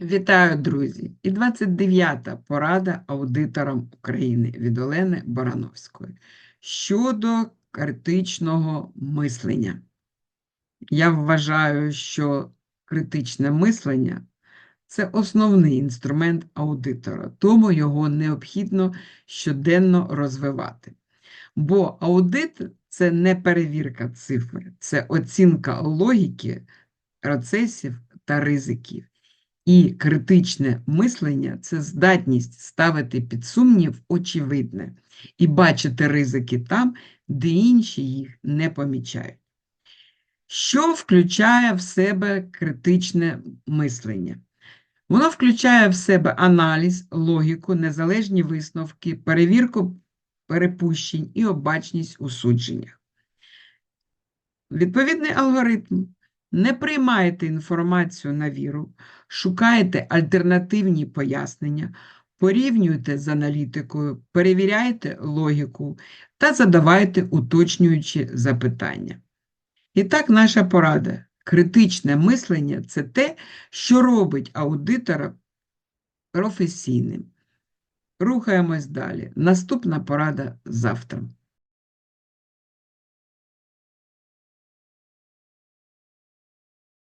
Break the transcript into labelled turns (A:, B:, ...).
A: Вітаю, друзі! І 29-та порада аудиторам України від Олени Барановської щодо критичного мислення. Я вважаю, що критичне мислення це основний інструмент аудитора, тому його необхідно щоденно розвивати. Бо аудит це не перевірка цифр, це оцінка логіки, процесів та ризиків. І критичне мислення це здатність ставити під сумнів очевидне і бачити ризики там, де інші їх не помічають. Що включає в себе критичне мислення? Воно включає в себе аналіз, логіку, незалежні висновки, перевірку перепущень і обачність у судженнях. Відповідний алгоритм. Не приймайте інформацію на віру, шукайте альтернативні пояснення, порівнюйте з аналітикою, перевіряйте логіку та задавайте уточнюючі запитання. І так, наша порада. Критичне мислення це те, що робить аудитора професійним. Рухаємось далі. Наступна порада завтра.